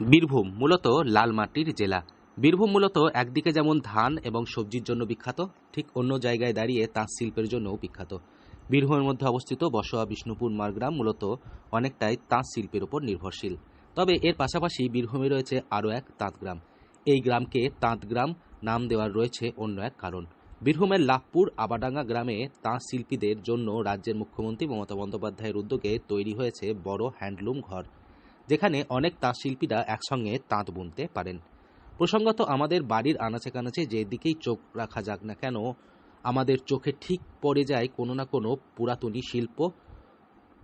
বীরভূম মূলত লাল মাটির জেলা। বীরভূম মূলত একদিকে যেমন ধান এবং সবজির জন্য বিখ্যাত, ঠিক অন্য জায়গায় দাঁড়িয়ে তাঁত শিল্পের জন্যও বিখ্যাত। বীরভূমের মধ্যে অবস্থিত বসোয়া, বিষ্ণুপুর, মারগ্রাম মূলত অনেকটাই তাঁত শিল্পের উপর নির্ভরশীল। তবে এর পাশাপাশি বীরভূমে রয়েছে আরও এক তাঁত গ্রাম। এই গ্রামকে তাঁত গ্রাম নাম দেওয়ার রয়েছে অন্য এক কারণ। বীরভূমের লাভপুর আবাডাঙ্গা গ্রামে তাঁত শিল্পীদের জন্য রাজ্যের মুখ্যমন্ত্রী মমতা বন্দ্যোপাধ্যায়ের উদ্যোগে তৈরি হয়েছে বড় হ্যান্ডলুম ঘর। যেখানে অনেক তাঁত শিল্পীরা একসঙ্গে তাঁত বুনতে পারেন। প্রসঙ্গত, আমাদের বাড়ির আনাচে কানাচে যেদিকেই চোখ রাখা যাক না কেন, আমাদের চোখে ঠিক পড়ে যায় কোনো না কোনো পুরাতনী শিল্প।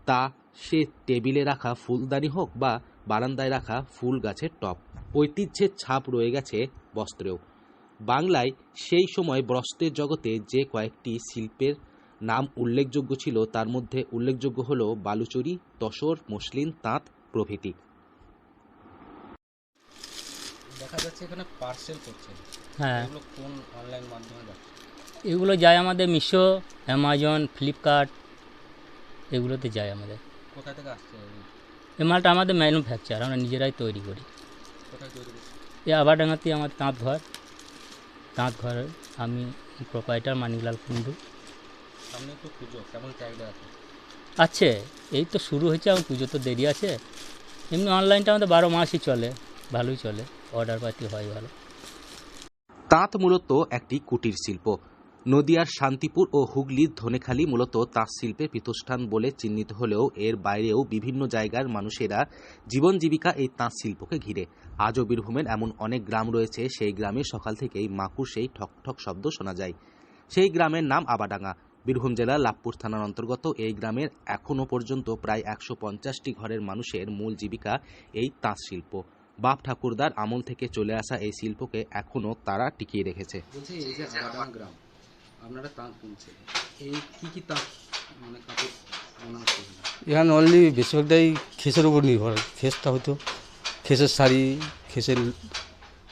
তা সে টেবিলে রাখা ফুলদানি হোক বা বারান্দায় রাখা ফুল গাছের টব। ঐতিহ্যের ছাপ রয়ে গেছে বস্ত্রেও। বাংলায় সেই সময় বস্ত্রের জগতে যে কয়েকটি শিল্পের নাম উল্লেখযোগ্য ছিল, তার মধ্যে উল্লেখযোগ্য হল বালুচরি, তসর, মসলিন, তাঁত প্রভৃতি। দেখা যাচ্ছে এখানে পার্সেল করছেন হ্যাঁ। এগুলো কোন অনলাইন মাধ্যমে যাচ্ছে? এগুলো যায় আমাদের মিশো অ্যামাজন ফ্লিপকার্ট এগুলোতে যায় আমাদের। কোথা থেকে আসছে এই- এই মালটা আমাদের ম্যানুফ্যাকচার আমরা নিজেরাই তৈরি করি। কোথায় তৈরি করছে? এই আবাডাঙ্গাতে আমার তাঁত ঘর তাঁত ঘর আমি প্রোপাইটার মানিকলাল কুণ্ডু। সামনে একটু পুজো কেমন চাহিদা আছে? আছে, এই তো শুরু হয়েছে আমার পুজো তো দেরি আছে। এমনি অনলাইনটা আমাদের বারো মাসই চলে, ভালোই চলে অর্ডার পাতি হয় ভালো। তাঁত মূলত একটি কুটির শিল্প। নদিয়ার শান্তিপুর ও হুগলির ধনেখালি মূলত তাঁত শিল্পের পীঠস্থান বলে চিহ্নিত হলেও এর বাইরেও বিভিন্ন জায়গার মানুষেরা জীবন জীবিকা এই তাঁত শিল্পকে ঘিরে। আজও বীরভূমের এমন অনেক গ্রাম রয়েছে, সেই গ্রামে সকাল থেকেই মাকুর সেই ঠক ঠক শব্দ শোনা যায়। সেই গ্রামের নাম আবাডাঙ্গা। বীরভূম জেলার লাভপুর থানার অন্তর্গত এই গ্রামের এখনও পর্যন্ত প্রায় একশো পঞ্চাশটি ঘরের মানুষের মূল জীবিকা এই তাঁত শিল্প বাপ ঠাকুরদার আমল থেকে চলে আসা এই শিল্পকে এখনও তারা টিকিয়ে রেখেছে বলছি এই যে আবাদান গ্রাম আপনারা তাঁত বুনছেন এই কি কি তাঁত মানে কাপড় এখানে? অনলি বেশিরভাগটাই খেসের উপর নির্ভর খেসটা হয়তো খেসের শাড়ি খেসের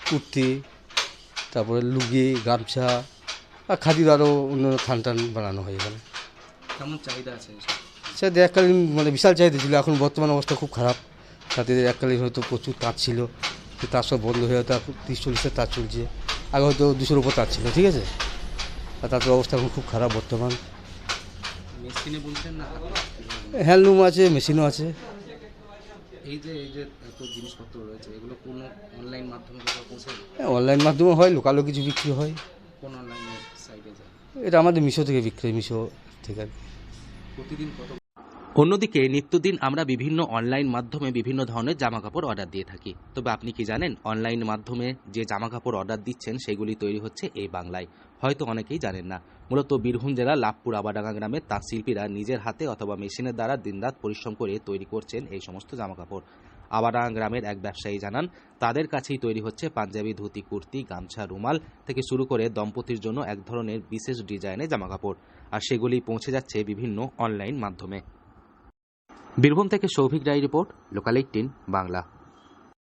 কুর্তি তারপরে লুগি গামছা আর খাদির আরও অন্য থান টান বানানো হয় এখানে কেমন চাহিদা আছে? সেটা এককালীন মানে বিশাল চাহিদা ছিল এখন বর্তমান অবস্থা খুব খারাপ। তাতে এককালীন হয়তো প্রচুর তাঁত ছিল তো তার সব বন্ধ হয়ে হয়তো তিরিশ চল্লিশের তাঁত চলছে। আগে হয়তো দুশোর উপর তাঁত ছিল ঠিক আছে? আর তাদের অবস্থা এখন খুব খারাপ বর্তমান। হ্যান্ডলুম আছে মেশিনও আছে। এই যে এই যে এত জিনিসপত্র রয়েছে এগুলো কোনো অনলাইন মাধ্যমে কোথাও অনলাইন মাধ্যমে হয় লোকালও কিছু বিক্রি হয়। কোন অনলাইন এটা আমাদের মিশো থেকে বিক্রি মিশো থেকে আর প্রতিদিন কত অন্যদিকে নিত্যদিন আমরা বিভিন্ন অনলাইন মাধ্যমে বিভিন্ন ধরনের জামা কাপড় অর্ডার দিয়ে থাকি। তবে আপনি কি জানেন অনলাইন মাধ্যমে যে জামা কাপড় অর্ডার দিচ্ছেন সেগুলি তৈরি হচ্ছে এই বাংলায়। হয়তো অনেকেই জানেন না। মূলত বীরভূম জেলার লাভপুর আবাডাঙ্গা গ্রামের তাঁত শিল্পীরা নিজের হাতে অথবা মেশিনের দ্বারা দিনরাত পরিশ্রম করে তৈরি করছেন এই সমস্ত জামা কাপড় আবাডাঙ্গা গ্রামের এক ব্যবসায়ী জানান, তাদের কাছেই তৈরি হচ্ছে পাঞ্জাবি ধুতি, কুর্তি, গামছা, রুমাল থেকে শুরু করে দম্পতির জন্য এক ধরনের বিশেষ ডিজাইনের জামা কাপড় আর সেগুলি পৌঁছে যাচ্ছে বিভিন্ন অনলাইন মাধ্যমে। বীরভূম থেকে Souvik Roy report, local eighteen Bangla.